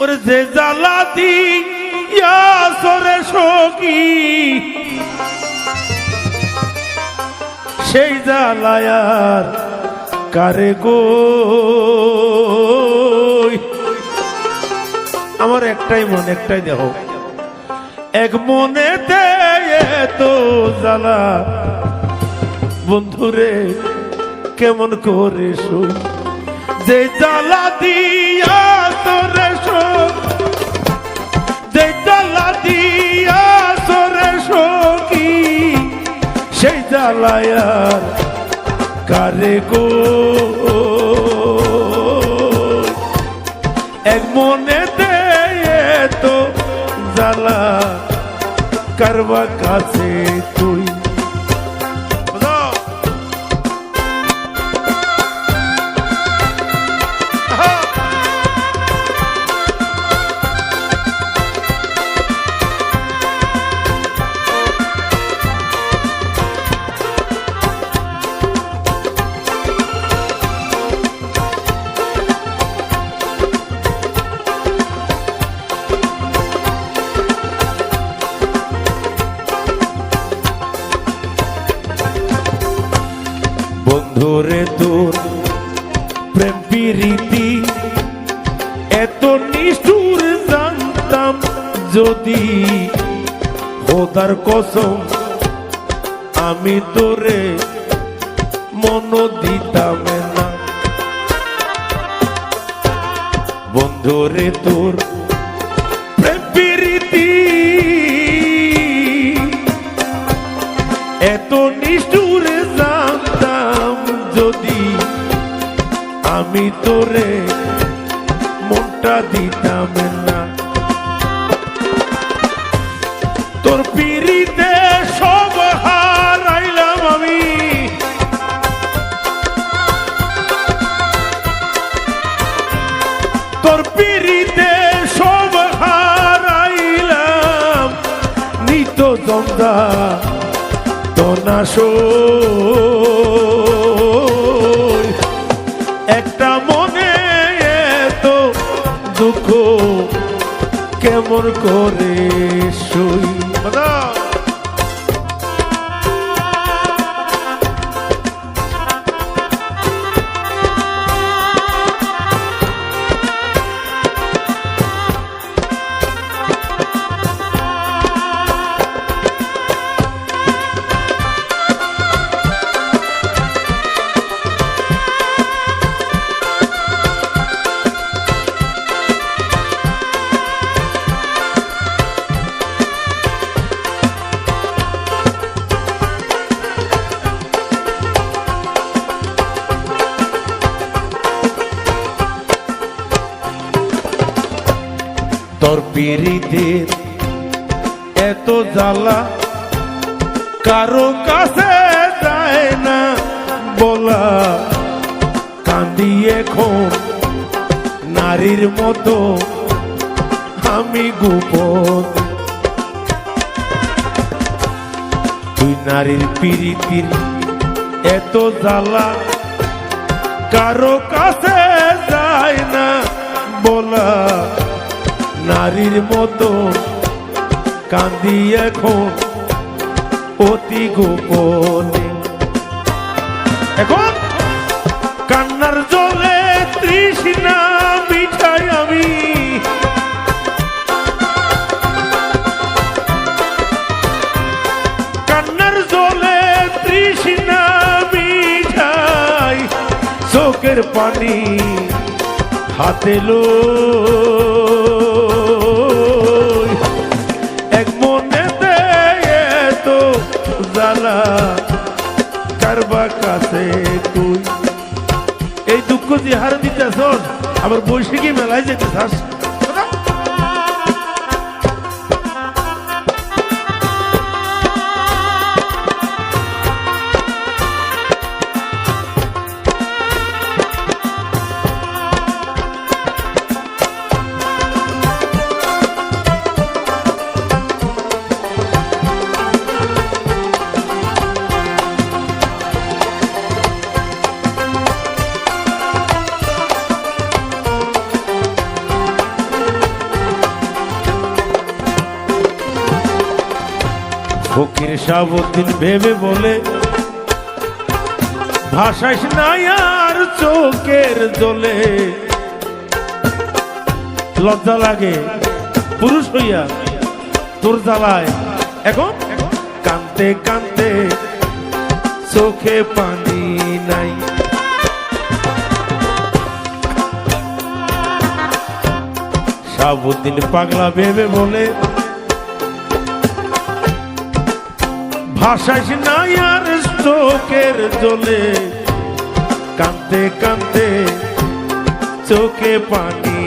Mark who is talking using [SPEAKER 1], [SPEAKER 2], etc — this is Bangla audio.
[SPEAKER 1] ওরে যে জ্বালা দিয়া সরে সকি সেই জ্বালায়ার কারে গো? আমার একটাই মন, একটাই দেহ। এক মনে তো জ্বালা। বন্ধুরে, কেমন করে শুই যে জ্বালা দিয়া তোরে সেই জ্বালায়ার কারে গো? এক মনে তো জ্বালা করবা কাছে তুই বন্ধুরে তোর প্রেম প্রীতি এত নিষ্ঠুর জানতাম যদি হোদার কসম আমি তোরে মন দিতাম না। বন্ধুরে তোর প্রীতি এত নিষ্ঠুর জানতাম আমি তোরে মনটা দিতাম না। তোর পিড়িতে সব হারাইলাম আমি। তোর পিড়িতে সব হারাইলাম। নিত জমদা তনাশো কেমন করে। তোর পিড়িতের এত জ্বালা কারও কাছে যায় না বলা। কান্দি এখন নারীর মতো আমি গোপন। তুই নারীর পিড়িতির এত জ্বালা কারও কাছে নারীর মতো কান্দি এখন অতি গোপনে। এখন কান্নার জলে তৃষ্ণা মিঠাই আমি। কান্নার জলে তৃষ্ণা মিঠাই চোখের পানি হাতে লো। আবার বৈশাখী মেলায় যেতে চাস? ফকির সাবুদ্দিন ভেবে বলে ভাষাইস নাই আর চোখের জলে। লজ্জা লাগে, পুরুষ হইয়া তোর জ্বালায়। এখন কানতে কানতে চোখে পানি নাই। সাবুদ্দিন পাগলা ভেবে বলে ভাষাস নাই আর চোখের জলে। কানতে কানতে চোখে পানি